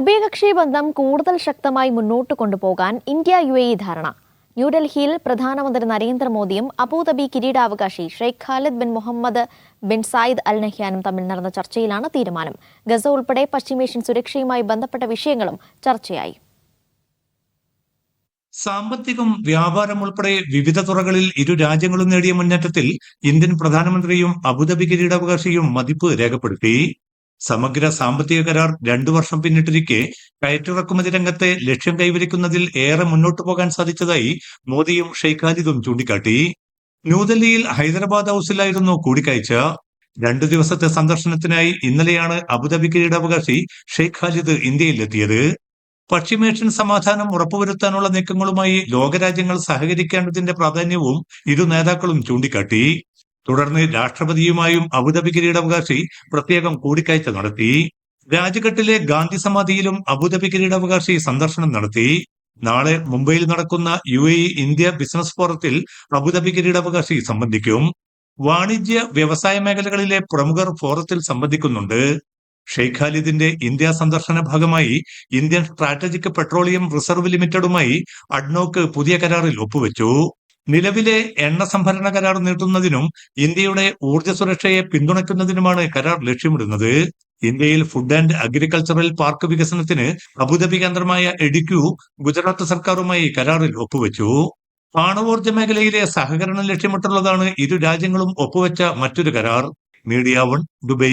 ഉഭയകക്ഷി ബന്ധം കൂടുതൽ ശക്തമായി മുന്നോട്ട് കൊണ്ടുപോകാൻ ഇന്ത്യ യു എ ഇ ധാരണ. ന്യൂഡൽഹിയിൽ പ്രധാനമന്ത്രി നരേന്ദ്രമോദിയും അബുദാബി കിരീടാവകാശി Sheikh Khalid bin Mohammed bin Zayed Al നഹ്യാനും തമ്മിൽ നടന്ന ചർച്ചയിലാണ് തീരുമാനം. ഗസ ഉൾപ്പെടെ പശ്ചിമേഷ്യൻ സുരക്ഷയുമായി ബന്ധപ്പെട്ട വിഷയങ്ങളും ചർച്ചയായി. സാമ്പത്തികം വ്യാപാരം ഉൾപ്പെടെ വിവിധ തുറകളിൽ ഇരു രാജ്യങ്ങളും നേടിയ മുന്നേറ്റത്തിൽ ഇന്ത്യൻ പ്രധാനമന്ത്രിയും അബുദാബി കിരീടാവകാശിയും മതിപ്പ് രേഖപ്പെടുത്തി. സമഗ്ര സാമ്പത്തിക കരാർ രണ്ടു വർഷം പിന്നിട്ടിരിക്കെ കയറ്റിറക്കുമതി രംഗത്തെ ലക്ഷ്യം കൈവരിക്കുന്നതിൽ ഏറെ മുന്നോട്ടു പോകാൻ സാധിച്ചതായി മോദിയും ഷെയ്ഖ് ഖാലിദും ചൂണ്ടിക്കാട്ടി. ന്യൂഡൽഹിയിൽ ഹൈദരാബാദ് ഹൌസിലായിരുന്നു കൂടിക്കാഴ്ച. രണ്ടു ദിവസത്തെ സന്ദർശനത്തിനായി ഇന്നലെയാണ് അബുദാബി കിരീടാവകാശി ഷെയ്ഖ് ഖാലിദ് ഇന്ത്യയിലെത്തിയത്. പശ്ചിമേഷ്യൻ സമാധാനം ഉറപ്പുവരുത്താനുള്ള നീക്കങ്ങളുമായി ലോകരാജ്യങ്ങൾ സഹകരിക്കേണ്ടതിന്റെ പ്രാധാന്യവും ഇരു നേതാക്കളും ചൂണ്ടിക്കാട്ടി. തുടർന്ന് രാഷ്ട്രപതിയുമായും അബുദാബി കിരീടാവകാശി പ്രത്യേകം കൂടിക്കാഴ്ച നടത്തി. രാജ്ഘട്ടിലെ ഗാന്ധി സമാധിയിലും അബുദാബി കിരീടാവകാശി സന്ദർശനം നടത്തി. നാളെ മുംബൈയിൽ നടക്കുന്ന യു എ ഇന്ത്യ ബിസിനസ് ഫോറത്തിൽ അബുദാബി കിരീടാവകാശി സംബന്ധിക്കും. വാണിജ്യ വ്യവസായ മേഖലകളിലെ പ്രമുഖർ ഫോറത്തിൽ സംബന്ധിക്കുന്നുണ്ട്. ഷെയ്ഖ് ഖാലിദിന്റെ ഇന്ത്യ സന്ദർശന ഭാഗമായി ഇന്ത്യൻ സ്ട്രാറ്റജിക് പെട്രോളിയം റിസർവ് ലിമിറ്റഡുമായി അഡ്നോക്ക് പുതിയ കരാറിൽ ഒപ്പുവെച്ചു. നിലവിലെ എണ്ണ സംഭരണ കരാർ നീട്ടുന്നതിനും ഇന്ത്യയുടെ ഊർജ സുരക്ഷയെ പിന്തുണയ്ക്കുന്നതിനുമാണ് കരാർ ലക്ഷ്യമിടുന്നത്. ഇന്ത്യയിൽ ഫുഡ് ആൻഡ് അഗ്രികൾച്ചറൽ പാർക്ക് വികസനത്തിന് അബുദാബി കേന്ദ്രമായ എഡിക്യു ഗുജറാത്ത് സർക്കാരുമായി കരാറിൽ ഒപ്പുവെച്ചു. ആണവോർജ മേഖലയിലെ സഹകരണം ലക്ഷ്യമിട്ടുള്ളതാണ് ഇരു രാജ്യങ്ങളും ഒപ്പുവെച്ച മറ്റൊരു കരാർ. Media one Dubai.